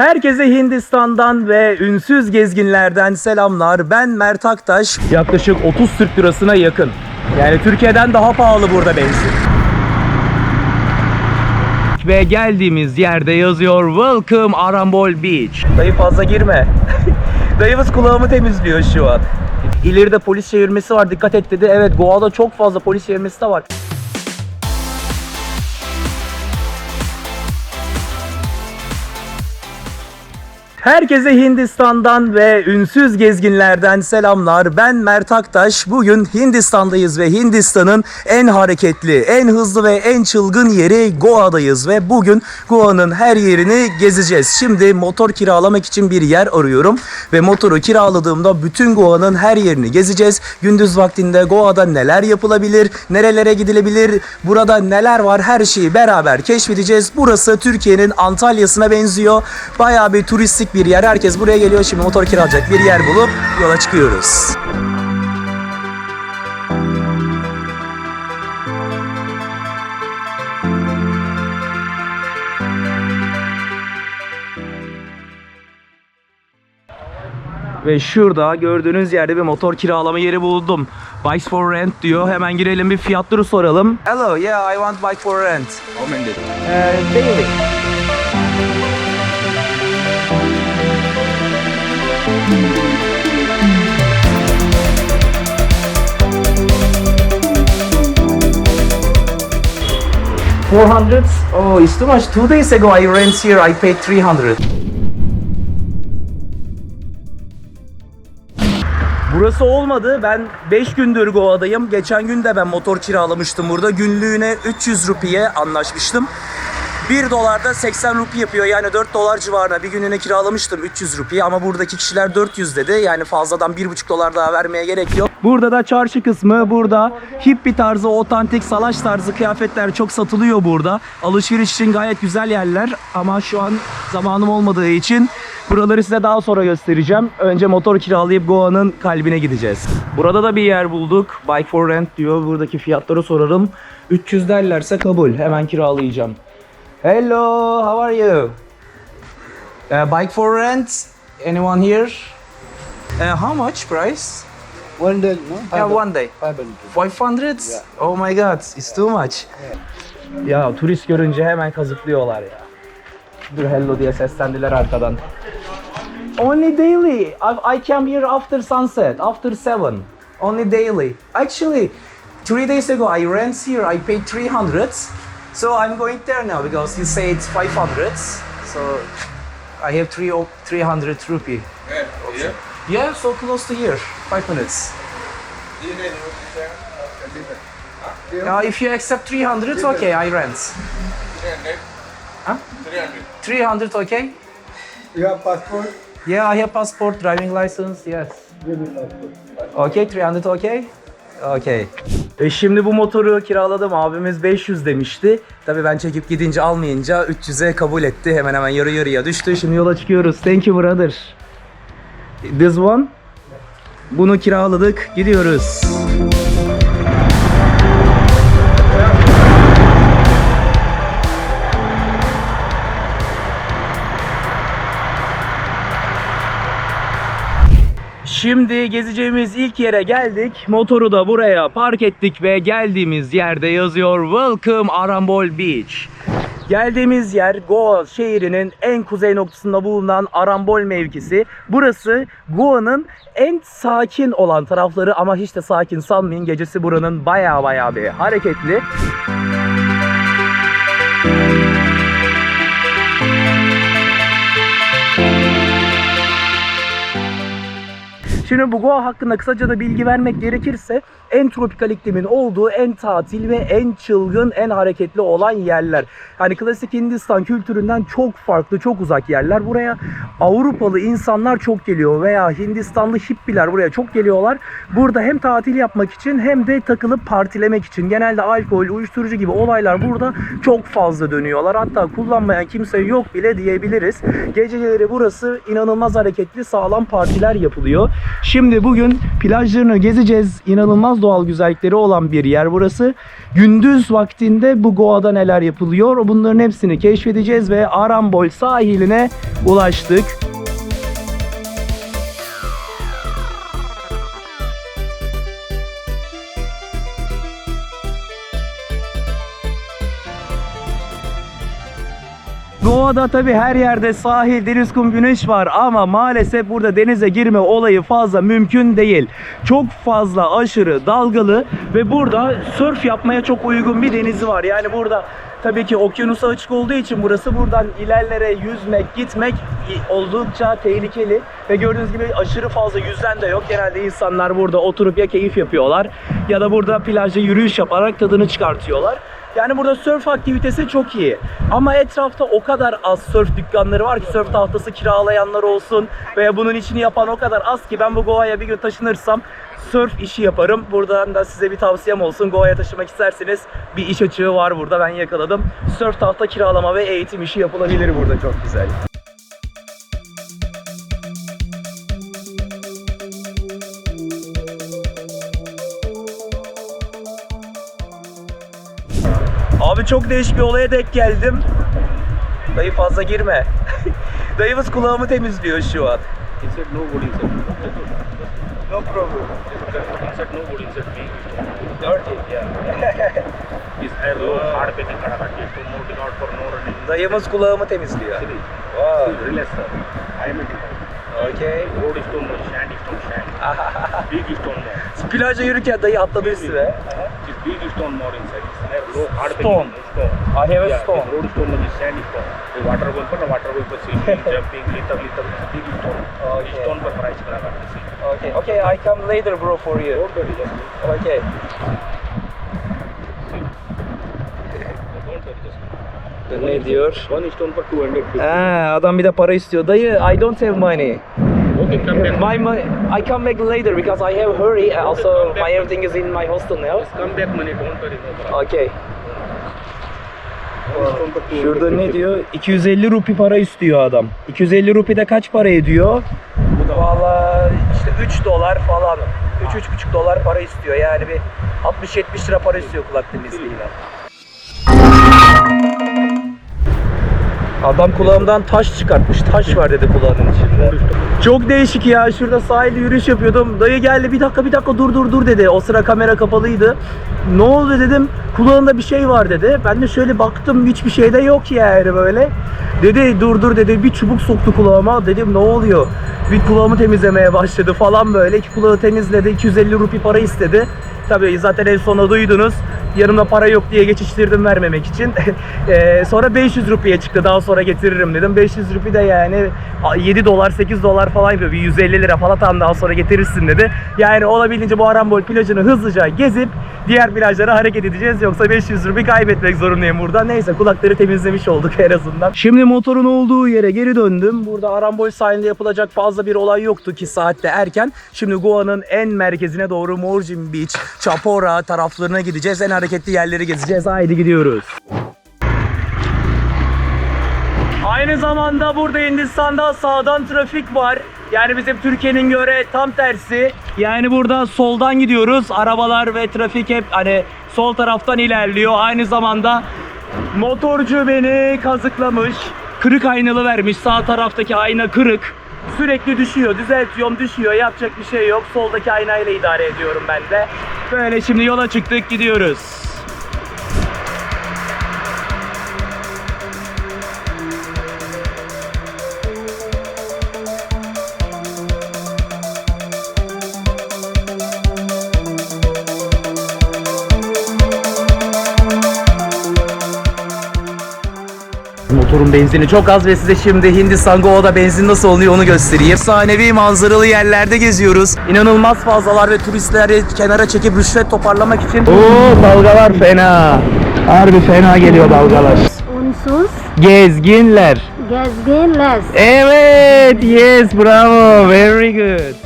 Herkese Hindistan'dan ve ünsüz gezginlerden selamlar. Ben Mert Aktaş. Yaklaşık 30 Türk lirasına yakın. Yani Türkiye'den daha pahalı burada benzin. Ve geldiğimiz yerde yazıyor Welcome Arambol Beach. Dayı fazla girme. Dayımız kulağımı temizliyor şu an. İleride polis çevirmesi var dikkat et dedi. Evet Goa'da çok fazla polis çevirmesi de var. Herkese Hindistan'dan ve ünsüz gezginlerden selamlar. Ben Mert Aktaş. Bugün Hindistan'dayız ve Hindistan'ın en hareketli, en hızlı ve en çılgın yeri Goa'dayız ve bugün Goa'nın her yerini gezeceğiz. Şimdi motor kiralamak için bir yer arıyorum ve motoru kiraladığımda bütün Goa'nın her yerini gezeceğiz. Gündüz vaktinde Goa'da neler yapılabilir, nerelere gidilebilir, burada neler var her şeyi beraber keşfedeceğiz. Burası Türkiye'nin Antalya'sına benziyor. Bayağı bir turistik bir yer. Herkes buraya geliyor. Şimdi motor kiralayacak bir yer bulup yola çıkıyoruz. Ve şurada gördüğünüz yerde bir motor kiralama yeri buldum. Bikes for rent diyor. Hemen girelim bir fiyatları soralım. Hello, yeah, I want bike for rent. How many? Uh, daily. Four hundred? Oh, it's too much. Two days ago I rent here. I paid three hundred. Burası olmadı. Ben 5 gündür Goa'dayım. Geçen gün de ben motor kiralamıştım burada. Günlüğüne 300 rupiye anlaşmıştım. 1 dolar da 80 rupi yapıyor. Yani 4 dolar civarına bir gününe kiralamıştım 300 rupiye ama buradaki kişiler 400 dedi. Yani fazladan 1,5 dolar daha vermeye gerek yok. Burada da çarşı kısmı. Burada hippie tarzı, otantik, salaş tarzı kıyafetler çok satılıyor burada. Alışveriş için gayet güzel yerler ama şu an zamanım olmadığı için buraları size daha sonra göstereceğim. Önce motor kiralayıp Goa'nın kalbine gideceğiz. Burada da bir yer bulduk. Bike for rent diyor. Buradaki fiyatları sorarım. 300 derlerse kabul. Hemen kiralayacağım. Hello, how are you? Uh, bike for rent? Anyone here? Uh, how much price? One day, no? Yeah, one day. Five hundred. 500? Oh my god, it's too much. Ya turist görünce hemen kazıklıyorlar ya. Dur hello diye seslendiler arkadan. Only daily. I, I came here after sunset, after seven. Only daily. Actually, three days ago I rent here. I paid 300. So I'm going there now because he said 500. So I have three, 300 rupee. Where? Here? Yeah, so close to here. Five minutes. Here and you there? Okay, Uh, if you accept 300, okay, I rent. 300? Huh? 300. 300, okay? You have passport? Yeah, I have passport, driving license, yes. Give me passport. Okay, 300, okay? Okay. E şimdi bu motoru kiraladım. Abimiz 500 demişti. Tabii ben çekip gidince almayınca 300'e kabul etti. Hemen hemen yarı yarıya düştü. Şimdi yola çıkıyoruz. Thank you brother. This one. Bunu kiraladık. Gidiyoruz. Şimdi gezeceğimiz ilk yere geldik. Motoru da buraya park ettik ve geldiğimiz yerde yazıyor Welcome Arambol Beach. Geldiğimiz yer Goa şehrinin en kuzey noktasında bulunan Arambol mevkisi. Burası Goa'nın en sakin olan tarafları ama hiç de sakin sanmayın. Gecesi buranın baya baya bir hareketli. Şimdi bu Goa hakkında kısaca da bilgi vermek gerekirse en tropikal iklimin olduğu, en tatil ve en çılgın, en hareketli olan yerler. Hani klasik Hindistan kültüründen çok farklı, çok uzak yerler. Buraya Avrupalı insanlar çok geliyor veya Hindistanlı hippiler buraya çok geliyorlar. Burada hem tatil yapmak için hem de takılıp partilemek için. Genelde alkol, uyuşturucu gibi olaylar burada çok fazla dönüyorlar. Hatta kullanmayan kimse yok bile diyebiliriz. Geceleri burası inanılmaz hareketli, sağlam partiler yapılıyor. Şimdi bugün plajlarını gezeceğiz. İnanılmaz doğal güzellikleri olan bir yer burası. Gündüz vaktinde bu Goa'da neler yapılıyor? Bunların hepsini keşfedeceğiz ve Arambol sahiline ulaştık. Goa'da tabi her yerde sahil, deniz, kum, güneş var ama maalesef burada denize girme olayı fazla mümkün değil. Çok fazla aşırı dalgalı ve burada surf yapmaya çok uygun bir denizi var. Yani burada tabii ki okyanusa açık olduğu için burası buradan ilerlere yüzmek, gitmek oldukça tehlikeli ve gördüğünüz gibi aşırı fazla yüzen de yok. Genelde insanlar burada oturup ya keyif yapıyorlar ya da burada plajda yürüyüş yaparak tadını çıkartıyorlar. Yani burada surf aktivitesi çok iyi. Ama etrafta o kadar az surf dükkanları var ki surf tahtası kiralayanlar olsun veya bunun işini yapan o kadar az ki ben bu Goa'ya bir gün taşınırsam surf işi yaparım. Buradan da size bir tavsiyem olsun. Goa'ya taşımak isterseniz bir iş açığı var burada ben yakaladım. Surf tahta kiralama ve eğitim işi yapılabilir burada çok güzel. Abi çok değişik bir olaya denk geldim. Dayı fazla girme. Dayımız kulağımı temizliyor şu an. Said no wood. No problem. Said no wood inside being Dirty, yeah. His hair low, hard penny karabaki. So moving out for no running. Dayımız kulağımı temizliyor. Wow. Relax sir. I am a Okay. Road shandy stone sand. Big stone more. Plaja yürürken dayı atladı üstüme. Big stone more inside. His hair low, hard Stone. Stone. I have a stone. road stone is sandy stone. The water for the water for swimming, jumping, little, little, big stone. Okay. Stone for price. Okay, okay, I come later bro for you. Don't worry, just Okay. Ne diyor? one stone for 250. Ha, ah, adam bir de para istiyor. Dayı, I don't have money. Okay, come back. My money, I come back later because I have hurry. Also, my everything is in my hostel now. Come back money, don't worry. Okay. One stone for 250. Şurada ne diyor? 250 rupi para istiyor adam. 250 rupi de kaç para ediyor? Valla işte 3 dolar falan. 3-3,5 dolar para istiyor. Yani bir 60-70 lira para istiyor kulak temizliğine. Adam kulağımdan taş çıkartmış. Taş var dedi kulağının içinde. Çok değişik ya. Şurada sahilde yürüyüş yapıyordum. Dayı geldi bir dakika bir dakika dur dur dur dedi. O sıra kamera kapalıydı. Ne oldu dedim. Kulağında bir şey var dedi. Ben de şöyle baktım hiçbir şey de yok yani böyle. Dedi dur dur dedi. Bir çubuk soktu kulağıma. Dedim ne oluyor? Bir kulağımı temizlemeye başladı falan böyle. İki kulağı temizledi. 250 rupi para istedi. Tabii zaten en sona duydunuz. Yanımda para yok diye geçiştirdim vermemek için. Eee, sonra 500 rupiye çıktı. Daha sonra getiririm dedim. 500 rupi de yani 7 dolar 8 dolar falan yapıyor. Bir 150 lira falan tam daha sonra getirirsin dedi. Yani olabildiğince bu Arambol plajını hızlıca gezip diğer plajlara hareket edeceğiz. Yoksa 500 rupi kaybetmek zorundayım burada. Neyse kulakları temizlemiş olduk en azından. Şimdi motorun olduğu yere geri döndüm. Burada Arambol sahilinde yapılacak fazla bir olay yoktu ki saatte erken. Şimdi Goa'nın en merkezine doğru Morjin Beach, Chapora taraflarına gideceğiz. En hareketli yerleri gezeceğiz. Haydi gidiyoruz. Aynı zamanda burada Hindistan'da sağdan trafik var. Yani bizim Türkiye'nin göre tam tersi. Yani burada soldan gidiyoruz. Arabalar ve trafik hep hani sol taraftan ilerliyor. Aynı zamanda motorcu beni kazıklamış. Kırık aynalı vermiş. Sağ taraftaki ayna kırık. Sürekli düşüyor. Düzeltiyorum düşüyor. Yapacak bir şey yok. Soldaki aynayla idare ediyorum ben de. Böyle şimdi yola çıktık gidiyoruz. Motorun benzini çok az ve size şimdi Hindistan Goa'da benzin nasıl oluyor onu göstereyim. Efsanevi manzaralı yerlerde geziyoruz. İnanılmaz fazlalar ve turistleri kenara çekip rüşvet toparlamak için. Oo dalgalar fena. Harbi fena geliyor dalgalar. Unsuz Gezginler. gezginler. Evet, yes, bravo, very good.